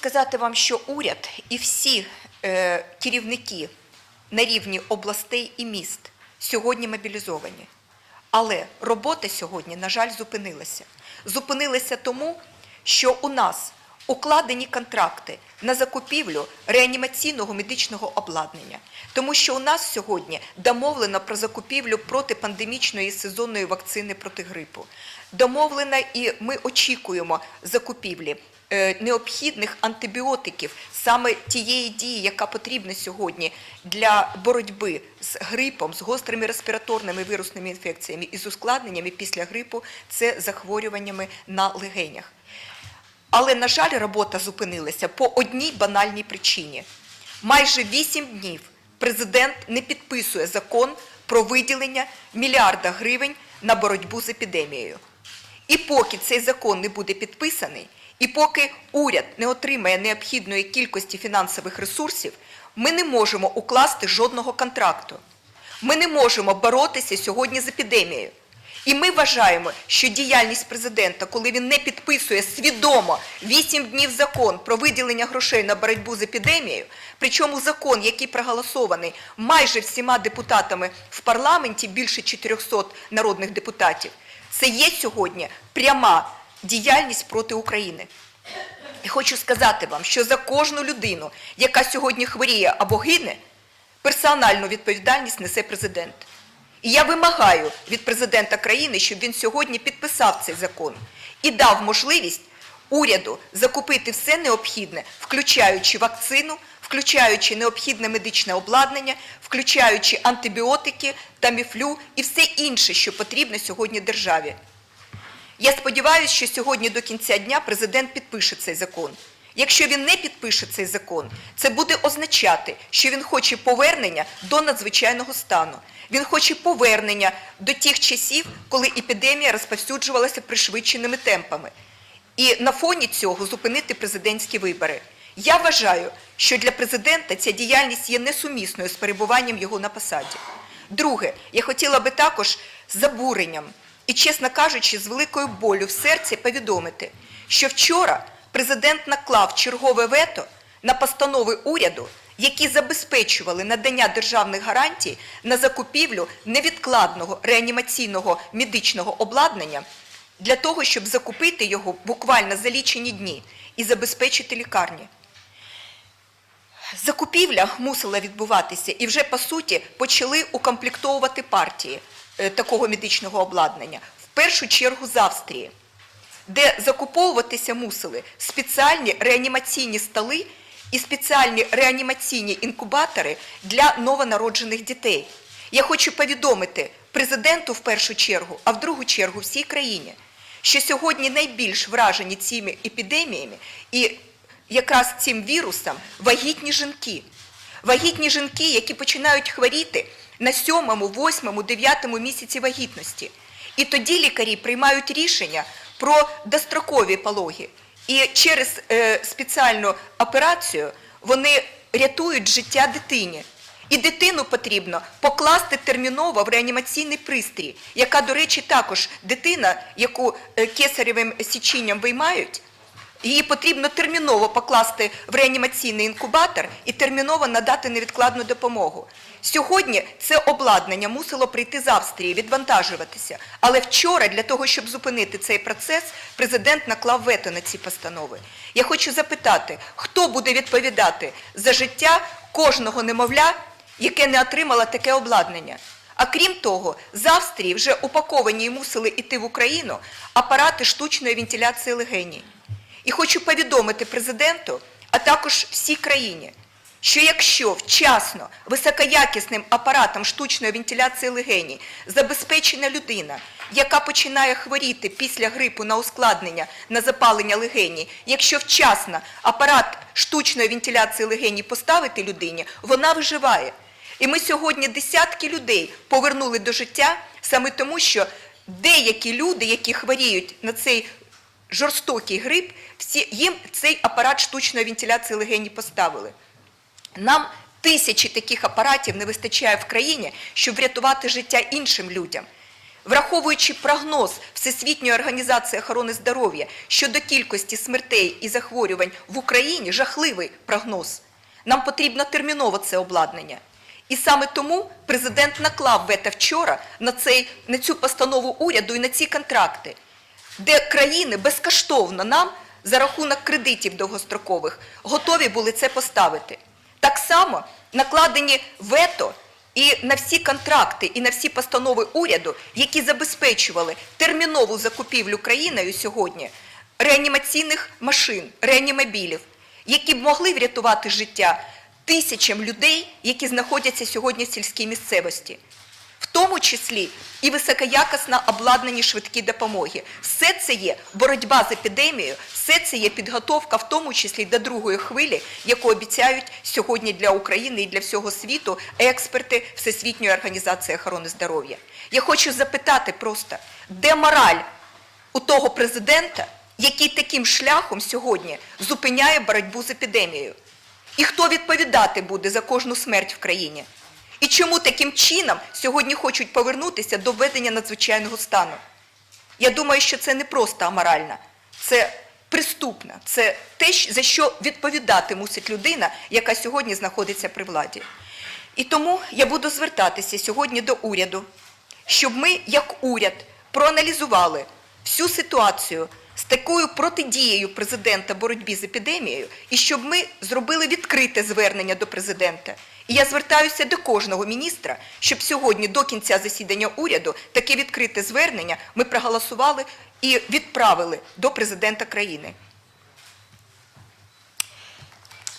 сказати вам, що уряд і всі е, керівники на рівні областей і міст сьогодні мобілізовані. Але робота сьогодні, на жаль, зупинилася. Зупинилася тому, що у нас укладені контракти на закупівлю реанімаційного медичного обладнання, тому що у нас сьогодні домовлено про закупівлю протипандемічної сезонної вакцини проти грипу. Домовлено і ми очікуємо закупівлі необхідних антибіотиків саме тієї дії, яка потрібна сьогодні для боротьби з грипом, з гострими респіраторними вірусними інфекціями і з ускладненнями після грипу, це захворюваннями на легенях. Але, на жаль, робота зупинилася по одній банальній причині. Майже вісім днів президент не підписує закон про виділення мільярда гривень на боротьбу з епідемією. І поки цей закон не буде підписаний, і поки уряд не отримає необхідної кількості фінансових ресурсів, ми не можемо укласти жодного контракту. Ми не можемо боротися сьогодні з епідемією. І ми вважаємо, що діяльність президента, коли він не підписує свідомо 8 днів закон про виділення грошей на боротьбу з епідемією, причому закон, який проголосований майже всіма депутатами в парламенті, більше 400 народних депутатів, це є сьогодні пряма діяльність проти України. І хочу сказати вам, що за кожну людину, яка сьогодні хворіє або гине, персональну відповідальність несе президент. І я вимагаю від президента країни, щоб він сьогодні підписав цей закон і дав можливість уряду закупити все необхідне, включаючи вакцину, включаючи необхідне медичне обладнання, включаючи антибіотики, таміфлю і все інше, що потрібно сьогодні державі. Я сподіваюся, що сьогодні до кінця дня президент підпише цей закон. Якщо він не підпише цей закон, це буде означати, що він хоче повернення до надзвичайного стану. Він хоче повернення до тих часів, коли епідемія розповсюджувалася пришвидшеними темпами. І на фоні цього зупинити президентські вибори. Я вважаю, що для президента ця діяльність є несумісною з перебуванням його на посаді. Друге, я хотіла би також з забуренням і, чесно кажучи, з великою болю в серці повідомити, що вчора президент наклав чергове вето на постанови уряду, які забезпечували надання державних гарантій на закупівлю невідкладного реанімаційного медичного обладнання для того, щоб закупити його буквально за лічені дні і забезпечити лікарні. Закупівля мусила відбуватися і вже по суті почали укомплектовувати партії такого медичного обладнання, в першу чергу з Австрії, де закуповуватися мусили спеціальні реанімаційні столи і спеціальні реанімаційні інкубатори для новонароджених дітей. Я хочу повідомити президенту в першу чергу, а в другу чергу всій країні, що сьогодні найбільш вражені цими епідеміями і якраз цим вірусом вагітні жінки. Вагітні жінки, які починають хворіти на сьомому, восьмому, дев'ятому місяці вагітності. І тоді лікарі приймають рішення про дострокові пологи. І через е, спеціальну операцію вони рятують життя дитині. І дитину потрібно покласти терміново в реанімаційний пристрій, яка, до речі, також дитина, яку е, кесаревим січінням виймають, її потрібно терміново покласти в реанімаційний інкубатор і терміново надати невідкладну допомогу. Сьогодні це обладнання мусило прийти з Австрії, відвантажуватися. Але вчора, для того, щоб зупинити цей процес, президент наклав вето на ці постанови. Я хочу запитати, хто буде відповідати за життя кожного немовля, яке не отримало таке обладнання? А крім того, з Австрії вже упаковані і мусили йти в Україну апарати штучної вентиляції легеній. І хочу повідомити президенту, а також всій країні, що якщо вчасно високоякісним апаратом штучної вентиляції легеній забезпечена людина, яка починає хворіти після грипу на ускладнення на запалення легені, якщо вчасно апарат штучної вентиляції легені поставити людині, вона виживає. І ми сьогодні десятки людей повернули до життя саме тому, що деякі люди, які хворіють на цей жорстокий грип, всі, їм цей апарат штучної вентиляції легені поставили. Нам тисячі таких апаратів не вистачає в країні, щоб врятувати життя іншим людям. враховуючи прогноз Всесвітньої організації охорони здоров'я щодо кількості смертей і захворювань в Україні, жахливий прогноз. Нам потрібно терміново це обладнання. І саме тому президент наклав вето вчора на, цей, на цю постанову уряду і на ці контракти, де країни безкоштовно нам за рахунок кредитів довгострокових готові були це поставити. Так само накладені вето і на всі контракти, і на всі постанови уряду, які забезпечували термінову закупівлю країною сьогодні реанімаційних машин, реанімобілів, які б могли врятувати життя тисячам людей, які знаходяться сьогодні в сільській місцевості. Тому числі і високоякісно обладнані швидкі допомоги. Все це є боротьба з епідемією, все це є підготовка, в тому числі до другої хвилі, яку обіцяють сьогодні для України і для всього світу експерти Всесвітньої організації охорони здоров'я. Я хочу запитати просто, де мораль у того президента, який таким шляхом сьогодні зупиняє боротьбу з епідемією? І хто відповідати буде за кожну смерть в країні? І чому таким чином сьогодні хочуть повернутися до введення надзвичайного стану? Я думаю, що це не просто аморально, це приступно, це те, за що відповідати мусить людина, яка сьогодні знаходиться при владі. І тому я буду звертатися сьогодні до уряду, щоб ми, як уряд, проаналізували всю ситуацію з такою протидією президента боротьбі з епідемією, і щоб ми зробили відкрите звернення до президента. І я звертаюся до кожного міністра, щоб сьогодні до кінця засідання уряду таке відкрите звернення ми проголосували і відправили до президента країни.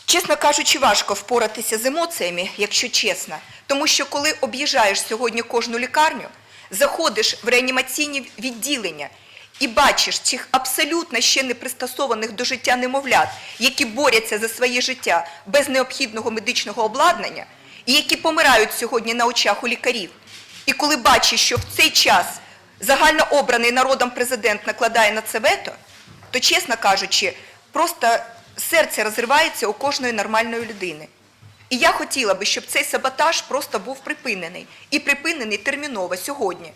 Чесно кажучи, важко впоратися з емоціями, якщо чесно. Тому що коли об'їжджаєш сьогодні кожну лікарню, заходиш в реанімаційні відділення і бачиш цих абсолютно ще не пристосованих до життя немовлят, які борються за своє життя без необхідного медичного обладнання, і які помирають сьогодні на очах у лікарів. І коли бачиш, що в цей час загально обраний народом президент накладає на це вето, то, чесно кажучи, просто серце розривається у кожної нормальної людини. І я хотіла би, щоб цей саботаж просто був припинений. І припинений терміново сьогодні.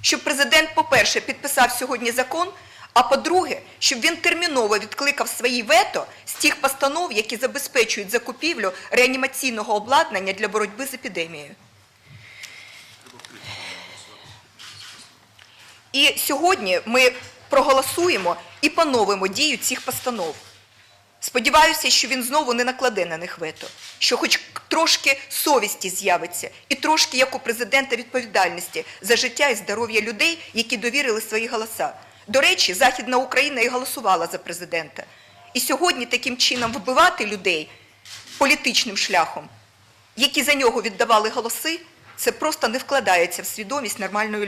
Щоб президент, по-перше, підписав сьогодні закон, а по-друге, щоб він терміново відкликав свої вето з тих постанов, які забезпечують закупівлю реанімаційного обладнання для боротьби з епідемією. І сьогодні ми проголосуємо і поновимо дію цих постанов. Сподіваюся, що він знову не накладе на них вето, що хоч трошки совісті з'явиться, і трошки, як у президента, відповідальності за життя і здоров'я людей, які довірили свої голоса. До речі, Західна Україна і голосувала за президента. І сьогодні таким чином вбивати людей політичним шляхом, які за нього віддавали голоси, це просто не вкладається в свідомість нормальної людини.